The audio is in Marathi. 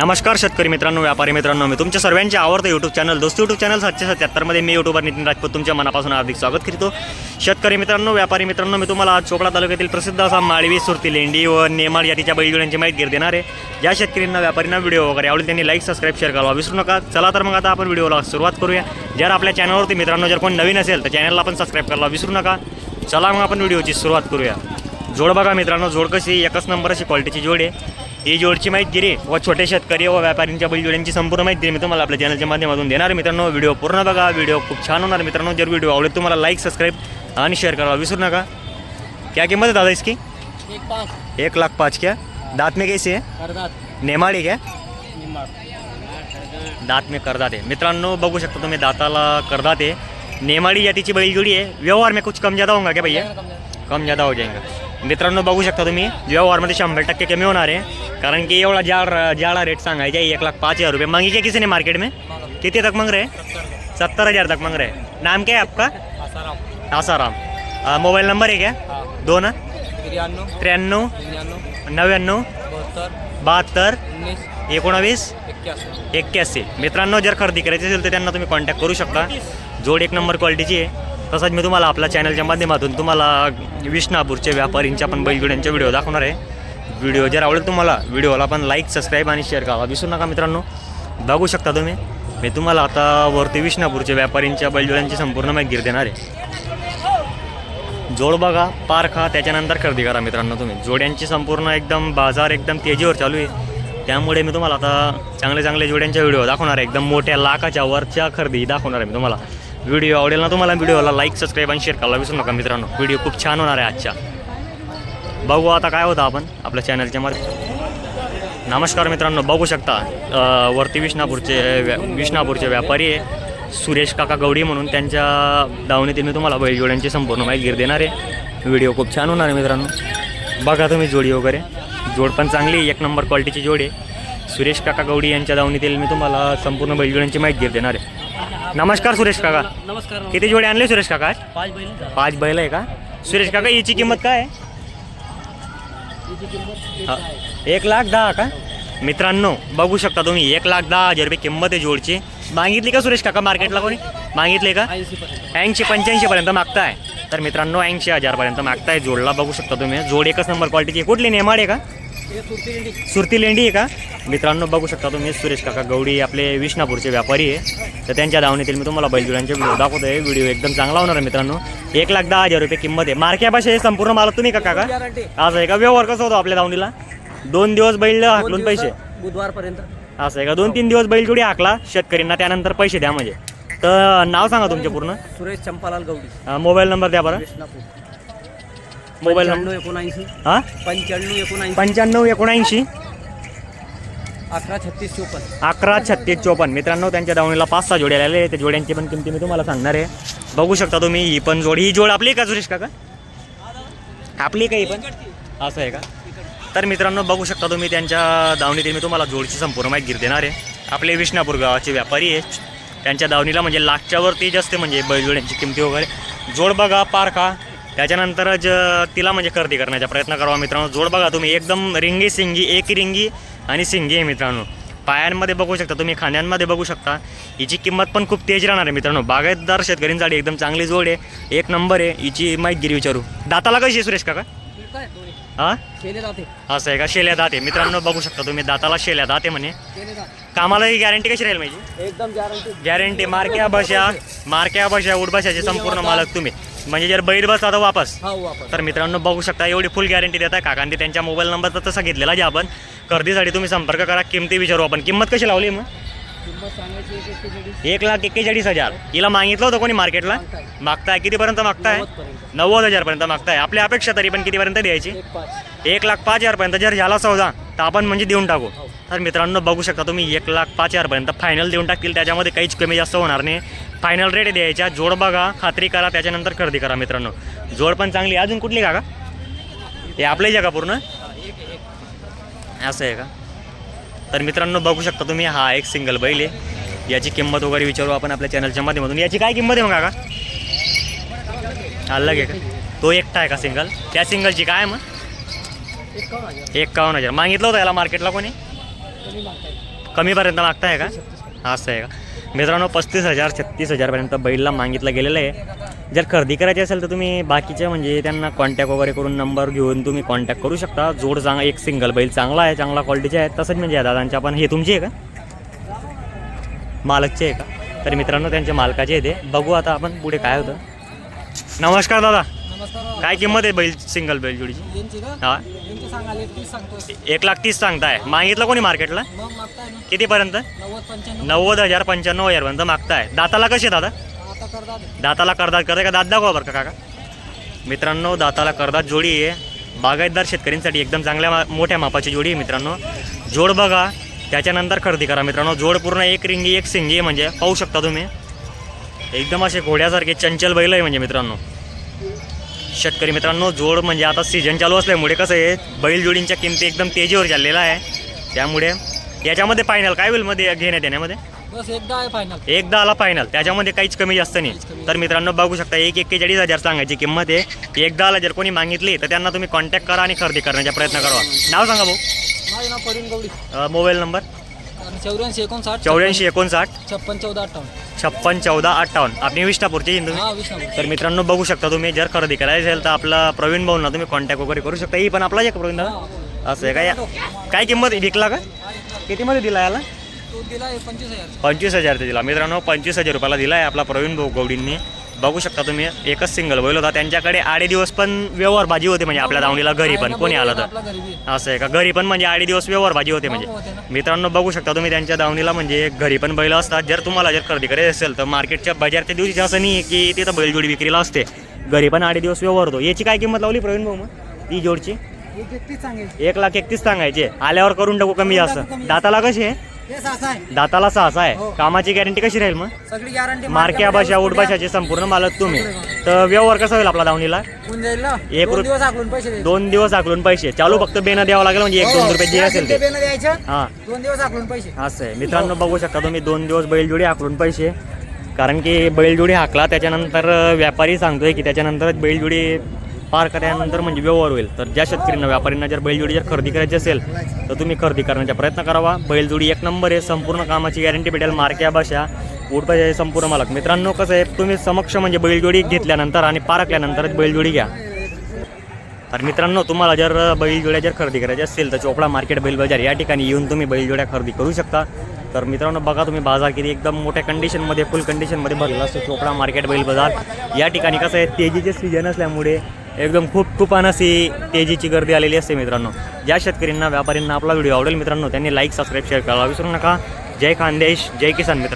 नमस्कार शेतकरी मित्रांनो व्यापारी मित्रांनो मी तुमच्या सर्वांचे आवडतं यूट्यूब चॅनल दोस्त यूट्यूब चॅनल सातशे सत्याहत्तरमध्ये मी यूट्यूबर नितीन राजपूत तुमच्या मनापासून हार्दिक स्वागत करतो. शेतकरी मित्रांनो व्यापारी मित्रांनो मी तुम्हाला आज चोपडा तालुक्यातील प्रसिद्ध असा माळवी सुरती लेंडी व नेमाळ जातीच्या बैलजोड्यांची माहिती घेत देणार आहे. ज्या शेतकऱ्यांना व्यापारींना व्हिडिओ वगैरे आवडेल त्यांनी लाईक सबस्क्राईब शेअर करावा विसरू नका. चला तर मग आता आपण व्हिडिओला सुरुवात करूया. जर आपल्या चॅनलवरती मित्रांनो जर कोण नवीन असेल तर चॅनलला पण सबस्क्राईब करावा विसरू नका. चला मग आपण व्हिडिओची सुरुवात करूया. जोड बघा मित्रांनो जोड कशी एकच नंबर अशी क्वालिटीची जोड आहे. ही जोडची माहिती दिली. व छोटे शेतकरी व व्यापाऱ्यांच्या बैलजोड्यांची संपूर्ण माहिती दिली. मी तुम्हाला आपल्या चॅनलच्या माध्यमातून देणार मित्रांनो व्हिडिओ पूर्ण बघा. व्हिडिओ खूप छान होणार. मित्रांनो जर व्हिडिओ आवडेल तुम्हाला लाईक सबस्क्राईब आणि शेअर करायला विसरू नका. क्या किंमत है दादा इसकी? एक पाच. एक लाख पाच क्या? दांत में कैसी है? नेमाडी क्या? दात में करदात आहे मित्रांनो बघू शकता तुम्ही दाताला करदात आहे. नेमाडी जातीची बैलजोडी आहे. व्यवहार में कुछ कम ज़्यादा होगा क्या भैया? कम ज़्यादा हो जाएगा. मित्रांनो बघू शकता तुम्ही व्यवहारमध्ये शंभर टक्के कमी होणार आहे. कारण की एवढा जाड जाडा रेट सांगायचा एक लाख पाच हजार रुपये. मांगी क्या किसी ने मार्केट में? कितने तक मांग रहे हैं सत्तर हज़ार तक मांग रहे हैं नाम क्या है आपका? आसाराम. आसाराम मोबाईल नंबर आहे क्या? दोन. त्र्याण्णव. त्र्याण्णव नव्याण्णव. बहात्तर. एकोणावीस. एक्क्याऐंशी मित्रांनो जर खरेदी करायची असेल तर त्यांना तुम्ही कॉन्टॅक्ट करू शकता. जोड एक नंबर क्वालिटीची आहे. तसंच मी तुम्हाला आपल्या चॅनलच्या माध्यमातून तुम्हाला विष्णापूरचे व्यापारींच्या पण बैलगुड्यांचे व्हिडिओ दाखवणार आहे. व्हिडिओ जर आवडेल तुम्हाला व्हिडिओला पण लाईक सबस्क्राईब आणि शेअर करावा विसरू नका मित्रांनो. बघू शकता तुम्ही. मी तुम्हाला आता वरती विष्णापूरच्या व्यापारींच्या बैलजोड्यांची संपूर्ण माहिती देणार आहे. जोड बघा पारखा त्याच्यानंतर खरेदी करा मित्रांनो तुम्ही. जोड्यांची संपूर्ण एकदम बाजार एकदम तेजीवर चालू आहे. त्यामुळे मी तुम्हाला आता चांगले चांगले जोड्यांच्या व्हिडिओ दाखवणार आहे. एकदम मोठ्या लाखाच्या वरच्या खरेदी दाखवणार आहे मी तुम्हाला. व्हिडिओ आवडेल ना तुम्हाला व्हिडिओला लाईक सबस्क्राईब आणि शेअर करायला विसरू नका मित्रांनो. व्हिडिओ खूप छान होणार आहे आजच्या. बघू आता काय होतं आपण आपल्या चॅनलच्या मध्ये नमस्कार मित्रांनो बघू शकता वरती विष्णापूरचे व्या विष्णापूरचे व्यापारी आहे. सुरेश काका गवडी म्हणून त्यांच्या दावणीतील मी तुम्हाला बैलजोड्यांची संपूर्ण माहिती देणार आहे. व्हिडिओ खूप छान होणार आहे मित्रांनो. बघा तुम्ही जोडी वगैरे. जोड पण चांगली आहे, एक नंबर क्वालिटीची जोड आहे. सुरेश काका गवडी यांच्या दावणीतील मी तुम्हाला संपूर्ण बैलजोड्यांची माहिती देणार आहे. नमस्कार सुरेश काका. नमस्कार किती जोडे आणले सुरेश काका आज? पाच बैल पाच बैल आहे का? सुरेश काका याची किंमत काय आहे? हा, एक लाख दहा का? मित्रांनो बघू शकता तुम्ही एक लाख दहा हजार रुपये किंमत आहे जोडची. मागितली का सुरेश काका मार्केटला कोणी? मागितले का? ऐंशी पर्यंत. ऐंशी पंच्याऐंशी पर्यंत मागताय. तर मित्रांनो ऐंशी हजारपर्यंत मागताय जोडला. बघू शकता तुम्ही जोड एकच नंबर क्वालिटीची. कुठली? नेमाड आहे का? सुरती लेंडी आहे का? मित्रांनो बघू शकता तुम्ही सुरेश काका गवडी आपले विष्णापूरचे व्यापारी आहे. तर त्यांच्या दावणीतील मी तुम्हाला बैलजोड्यांचे व्हिडिओ दाखवतोय. व्हिडिओ एकदम चांगला होणार आहे मित्रांनो. एक लाख दहा हजार रुपये किंमत आहे. मार्क्यापाशी हे संपूर्ण मला तुम्ही का काका? असं आहे का? व्यवहार कसं होतो आपल्या दावणीला दोन दिवस बैल हाकलून पैसे. बुधवार पर्यंत असं आहे का? दोन तीन दिवस बैलजोडी हाकला शेतकऱ्यांना त्यानंतर पैसे द्या म्हणजे. तर नाव सांगा तुमचे पूर्ण. सुरेश चंपालाल गवडी मोबाईल नंबर द्या बरं. Mobile number? एकोणऐंशी. हां? पंच्याण्णव एकोणऐंशी. पंच्याण्णव एकोणऐंशी. अकरा छत्तीस चोपन्न. अकरा छत्तीस चोपन्न. मित्रांनो त्यांच्या दावणीला पाच सहा जोड्या आलेले त्या जोड्यांची पण किमती मी तुम्हाला सांगणार आहे. बघू शकता तुम्ही ही पण जोड. ही जोड आपली का सुरेश काका? आपली काही पण? असं आहे का? तर मित्रांनो बघू शकता तुम्ही त्यांच्या दावणीतील मी तुम्हाला जोडची संपूर्ण माहिती देणार आहे. आपले विष्णापूर गावाचे व्यापारी आहेत. त्यांच्या दावणीला म्हणजे लाखच्या वरती जास्त म्हणजे बैलजोड्यांची किमती वगैरे. जोड बघा पारखा त्याच्यानंतरच तिला म्हणजे खरेदी करण्याचा प्रयत्न करावा मित्रांनो. जोड बघा तुम्ही एकदम रिंगी सिंगी एक रिंगी आणि सिंगी आहे मित्रांनो. पायांमध्ये बघू शकता तुम्ही खाण्यांमध्ये बघू शकता. हिची किंमत पण खूप तेज राहणार आहे मित्रांनो. बागायतदार शेतकऱ्यांसाठी एकदम चांगली जोड आहे. एक नंबर आहे. हिची माहिती विचारू. दाताला कशी आहे सुरेश काका? हां? असं आहे का? शेल्या दाते मित्रांनो बघू शकता तुम्ही दाताला शेल्या दाते म्हणे. कामाला ही गॅरंटी कशी राहील माझी एकदम गॅरंटी गॅरंटी मारक्या बशा मारक्या बशा उडबशाचे संपूर्ण मालक तुम्ही. म्हणजे जर बैल बसला तर वापस हा तर मित्रांनो बघू शकता एवढी फुल गॅरंटी देत आहे काकांनी. त्यांच्या मोबाईल नंबर तर तसा घेतलेला जे आपण. खरेदीसाठी तुम्ही संपर्क करा किमती विचारू आपण. किंमत कशी लावली मग? किंमत सांगायची एक एक्केचाळीस. एक लाख एक्केचाळीस हजार. हिला मागितलं होतं कोणी मार्केटला मागताय. कितीपर्यंत मागताय? नव्वदपर्यंत. नव्वद हजारपर्यंत मागताय. आपली अपेक्षा तरी पण कितीपर्यंत द्यायची? एक पाच. एक लाख पाच हजारपर्यंत. जर झाला सौदा तर आपण म्हणजे देऊन टाकू. हो. तर मित्रांनो बघू शकता तुम्ही एक लाख पाच हजारपर्यंत फायनल देऊन टाकतील. त्याच्यामध्ये काहीच कमी जास्त होणार नाही. फायनल रेट द्यायच्या. जोड बघा खात्री करा त्याच्यानंतर खरेदी करा मित्रांनो. जोड पण चांगली आहे. अजून कुठली का हे आपल्या जगा पूर्ण? असं आहे का? तर मित्रांनो बघू शकता तुम्ही हा एक सिंगल बैल आहे. याची किंमत वगैरे विचारू आपण आपल्या चॅनलच्या माध्यमातून. याची काय किंमत आहे मग काका? अलग आहे का? तो एकटा आहे का सिंगल त्या सिंगलची काय मग? एकावन्न हजार. मागितलं होतं याला मार्केटला कोणी? कमीपर्यंत मागताय का? असं आहे का? मित्रांनो पस्तीस हजार छत्तीस हजारपर्यंत बैलला मागितलं गेलेलं आहे. जर खरेदी करायची असेल तर तुम्ही बाकीचे म्हणजे त्यांना कॉन्टॅक्ट वगैरे करून नंबर घेऊन तुम्ही कॉन्टॅक्ट करू शकता. जोड चांगला एक सिंगल बैल चांगला आहे चांगला क्वालिटीचे आहे. तसंच म्हणजे दादांच्या पण हे तुमचे आहे का? मालकचे आहे का? तर मित्रांनो त्यांच्या मालकाचे आहे ते. बघू आता आपण पुढे काय होतं. नमस्कार दादा. काय किंमत आहे बैल सिंगल बैल जोडीची? यांची का? हा. यांची सांगाले तीस सांगतोय. एक लाख तीस सांगताय. मागितलं कोणी मार्केटला मग मागताय ना. कितीपर्यंत? नव्वद पंच्याण्णव. नव्वद हजार पंच्याण्णव हजारपर्यंत मागताय. दाताला कसे दादा आता करतात. दाताला करदात करताय का? दात दाखवा बरं का काका. मित्रांनो दाताला करदात जोडी आहे. बागायतदार शेतकऱ्यांसाठी एकदम चांगल्या मा- मोठ्या मापाची जोडी आहे मित्रांनो. जोड बघा. त्याच्यानंतर खरेदी करा मित्रांनो. जोड पूर्ण एक रिंगी एक सिंगी आहे म्हणजे पाहू शकता तुम्ही. एकदम असे घोड्यासारखे चंचल बैल आहे म्हणजे मित्रांनो. शेतकरी मित्रांनो जोड म्हणजे आता सीझन चालू असल्यामुळे कसं आहे बैल जोडींच्या किमती एकदम तेजीवर चाललेला आहे. त्यामुळे याच्यामध्ये फायनल काय होईल मध्ये घेण्यात येण्यामध्ये? बस एकदा आहे फायनल एकदा आला फायनल त्याच्यामध्ये काहीच कमी जास्त नाही. तर मित्रांनो बघू शकता एक एक्केचाळीस हजार सांगायची किंमत आहे. एकदा आला जर कोणी मागितली तर त्यांना तुम्ही कॉन्टॅक्ट करा आणि खरेदी करण्याचा प्रयत्न करा. नाव सांगा भाऊ. माझे नाव परिण गवडी अं, मोबाईल नंबर चौऱ्याऐंशी एकोणसाठ चौऱ्याऐंशी एकोणसाठ. छप्पन चौदा अठ्ठावन्न. छप्पन चौदा अठ्ठावन्न. आपली विष्टापूरची आहे ना तुम्ही हा विष्णू तर मित्रांनो बघू शकता तुम्ही जर खरेदी करायची असेल तर आपला प्रवीण भाऊंना तुम्ही कॉन्टॅक्ट वगैरे करू शकता. ही पण आपला आहे का प्रवीण दादा असं आहे का? या- काय किंमत आहे? विकला का? कितीमध्ये दिला याला? तो दिला पंचवीस हजार. पंचवीस हजार ते दिला. मित्रांनो पंचवीस हजार रुपयाला दिला आहे आपला प्रवीण भाऊ गौडींनी. बघू शकता तुम्ही एकच सिंगल बैल होता. त्यांच्याकडे आडे दिवस पण व्यवहार भाजी होते म्हणजे आपल्या दावणीला घरी पण कोणी आलं तर. असं आहे का? घरी पण म्हणजे आडे दिवस व्यवहार भाजी होते म्हणजे. होते ना मित्रांनो बघू शकता तुम्ही त्यांच्या दावणीला म्हणजे घरी पण बैल असतात. जर तुम्हाला जर खरेदी करायची असेल तर मार्केटच्या बाजारच्या दिवशी असं नाही की तिथं बैलजोडी विक्रीला असते. घरी पण आडे दिवस व्यवहार होतो. याची काय किंमत लावली प्रवीण भाऊ मग? ती जोडची? एक लाख एकतीस सांगायचे. आल्यावर करून टाकू कमी जास्त. दाताला कशी आहे आहे. दाताला सहासा आहे. हो. कामाची गॅरंटी कशी राहील मग? सगळी गॅरंटी मारक्या भाषा उडभाषाचे संपूर्ण मालक तुम्ही. तर व्यवहार कसा होईल आपला दावणीला? होऊन जाईल ना. एक दोन दिवस आकलून पैसे द्यायचे. दोन दिवस आकलून पैसे. चालू फक्त बेना द्यावं लागेल म्हणजे एक दोन हो, रुपये जे असेल ते. द्यायचं. हां. दोन दिवस आकलून पैसे. असं आहे. मित्रांनो बघू शकता तुम्ही दोन दिवस बैलजोडी हाकलून पैसे. कारण की बैलजोडी हाकला त्याच्यानंतर व्यापारी सांगतोय की त्याच्यानंतरच बैलजोडी पार केल्यानंतर म्हणजे व्यवहार होईल. तर ज्या शेतकऱ्यांना व्यापाऱ्यांना जर बैलजोडी जर खरेदी करायची असेल तर तुम्ही खरेदी करण्याचा प्रयत्न करावा. बैलजोडी एक नंबर आहे संपूर्ण कामाची गॅरंटी भेटेल. मार्क्या भाषा उडपाचे संपूर्ण मालक. मित्रांनो कसं आहे तुम्ही समक्ष म्हणजे बैलजोडी घेतल्यानंतर आणि पारकल्यानंतरच बैलजोडी घ्या. तर मित्रांनो तुम्हाला जर बैलजोड्या जर खरेदी करायच्या असेल तर चोपडा मार्केट बैल बाजार या ठिकाणी येऊन तुम्ही बैलजोड्या खरेदी करू शकता. तर मित्रांनो बघा तुम्ही बाजार किती एकदम मोठ्या कंडिशनमध्ये फुल कंडिशनमध्ये भरलेला असतो चोपडा मार्केट बैल बाजार या ठिकाणी कसं आहे तेजीचे सीजन असल्यामुळे एकदम खूप खूप अशी तेजीची गर्दी आलेली असते मित्रांनो. ज्या शेतकऱ्यांना व्यापाऱ्यांना आपला व्हिडिओ आवडेल मित्रांनो त्यांनी लाईक सबस्क्राईब शेअर करावा विसरू नका. जय खानदेश जय किसान मित्र